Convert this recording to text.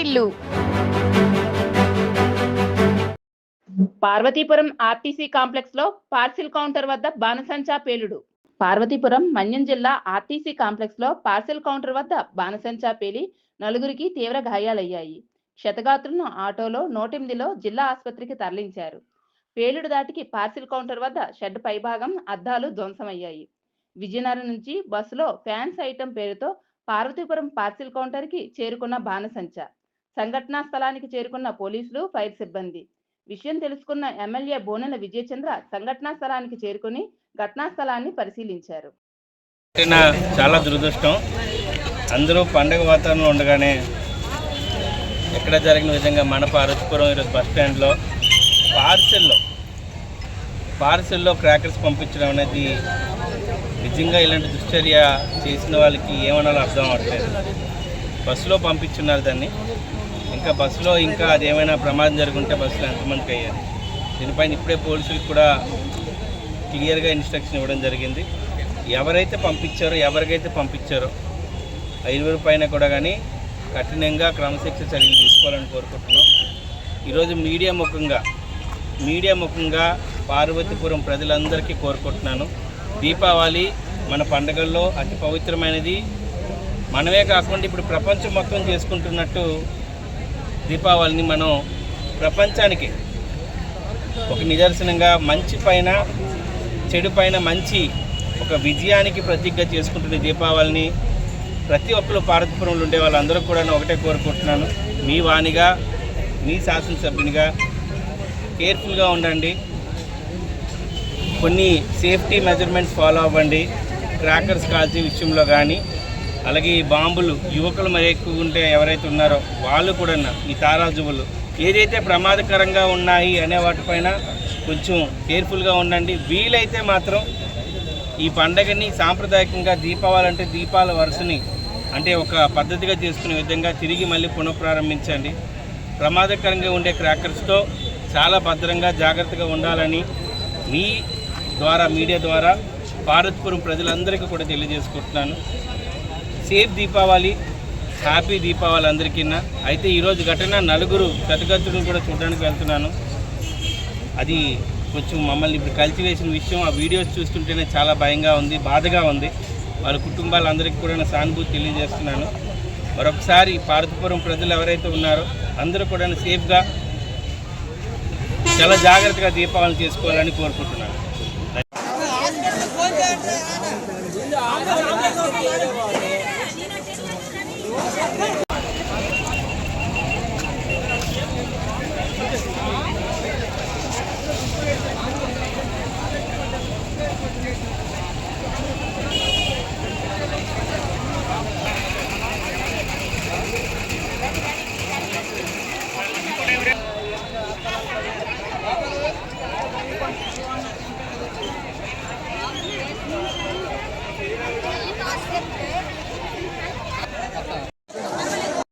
వాటిల్లు Parvathipuram RTC కాంప్లెక్స్లో parcel counter వద్ద బాణసంచా పేలుడు. పార్వతీపురం మన్యం జిల్లా ఆర్టీసీ కాంప్లెక్స్లో పార్సిల్ కౌంటర్ వద్ద బాణసంచా పేలి నలుగురికి తీవ్ర గాయాలయ్యాయి. క్షతగాత్రులను ఆటోలో నూటెనిమిదిలో జిల్లా ఆసుపత్రికి తరలించారు. పేలుడు దాటికి పార్సిల్ కౌంటర్ వద్ద షెడ్ పైభాగం అద్దాలు ధ్వంసమయ్యాయి. విజయనగరం నుంచి బస్సులో ఫ్యాన్స్ ఐటెం పేరుతో పార్వతీపురం పార్సిల్ కౌంటర్కి చేరుకున్న బాణసంచ. సంఘటనా స్థలానికి చేరుకున్న పోలీసులు ఫైర్ సిబ్బంది. విషయం తెలుసుకున్న ఎమ్మెల్యే బోనెల విజయచంద్ర సంఘటనా స్థలానికి చేరుకుని ఘటనా స్థలాన్ని పరిశీలించారు. చాలా దురదృష్టం. అందరూ పండగ వాతావరణంలో ఉండగానే ఎక్కడ జరిగిన విధంగా మన పార్వతీపురం ఈరోజు బస్ స్టాండ్లో పార్సెల్లో పార్సెల్లో క్రాకర్స్ పంపించడం అనేది నిజంగా ఇలాంటి దుశ్చర్య చేసిన వాళ్ళకి ఏమనాలో అర్థం అవ్వట్లేదు. బస్సులో పంపించున్నారు దాన్ని. ఇంకా బస్సులో ఇంకా అది ఏమైనా ప్రమాదం జరుగుంటే బస్సులో ఎంతమందికి అయ్యారు దీనిపైన ఇప్పుడే పోలీసులకు కూడా క్లియర్గా ఇన్స్ట్రక్షన్ ఇవ్వడం జరిగింది. ఎవరైతే పంపించారో ఎవరికైతే పంపించారో ఐదుగురు పైన కూడా కానీ కఠినంగా క్రమశిక్షణ చర్యలు తీసుకోవాలని కోరుకుంటున్నాం. ఈరోజు మీడియా ముఖంగా మీడియా ముఖంగా పార్వతీపురం ప్రజలందరికీ కోరుకుంటున్నాను. దీపావళి మన పండుగల్లో అతి పవిత్రమైనది. మనమే కాకుండా ఇప్పుడు ప్రపంచం మొత్తం చేసుకుంటున్నట్టు దీపావళిని మనం ప్రపంచానికి ఒక నిదర్శనంగా మంచి పైన చెడు పైన మంచి ఒక విజయానికి ప్రతిజ్ఞ చేసుకుంటున్న దీపావళిని. ప్రతి ఒక్కరు పార్వతీపురంలో ఉండే వాళ్ళందరూ కూడా ఒకటే కోరుకుంటున్నాను. మీ వాణిగా మీ శాసనసభ్యునిగా కేర్ఫుల్గా ఉండండి. కొన్ని సేఫ్టీ మెజర్మెంట్స్ ఫాలో అవ్వండి. క్రాకర్స్ కాల్చే విషయంలో కానీ అలాగే ఈ బాంబులు యువకులు మరి ఎక్కువ ఉంటే ఎవరైతే ఉన్నారో వాళ్ళు కూడా ఈ తారాజువులు. ఏదైతే ప్రమాదకరంగా ఉన్నాయి అనే వాటిపైన కొంచెం కేర్ఫుల్గా ఉండండి. వీలైతే మాత్రం ఈ పండగని సాంప్రదాయకంగా దీపావళి అంటే దీపాల వరుసని అంటే ఒక పద్ధతిగా చేసుకునే విధంగా తిరిగి మళ్ళీ పునఃప్రారంభించండి. ప్రమాదకరంగా ఉండే క్రాకర్స్తో చాలా భద్రంగా జాగ్రత్తగా ఉండాలని మీ ద్వారా మీడియా ద్వారా భారత్పురం ప్రజలందరికీ కూడా తెలియజేసుకుంటున్నాను. సేఫ్ దీపావళి హ్యాపీ దీపావళి అందరికీ అయితే ఈరోజు ఘటన నలుగురు గతగతులను కూడా చూడడానికి వెళ్తున్నాను. అది కొంచెం మమ్మల్ని ఇప్పుడు కలిసివేసిన విషయం. ఆ వీడియోస్ చూస్తుంటేనే చాలా భయంగా ఉంది బాధగా ఉంది. వాళ్ళ కుటుంబాలందరికీ కూడా నా సానుభూతి తెలియజేస్తున్నాను. మరొకసారి పార్వతీపురం ప్రజలు ఎవరైతే ఉన్నారో అందరూ కూడా సేఫ్గా చాలా జాగ్రత్తగా దీపావళి చేసుకోవాలని కోరుకుంటున్నాను.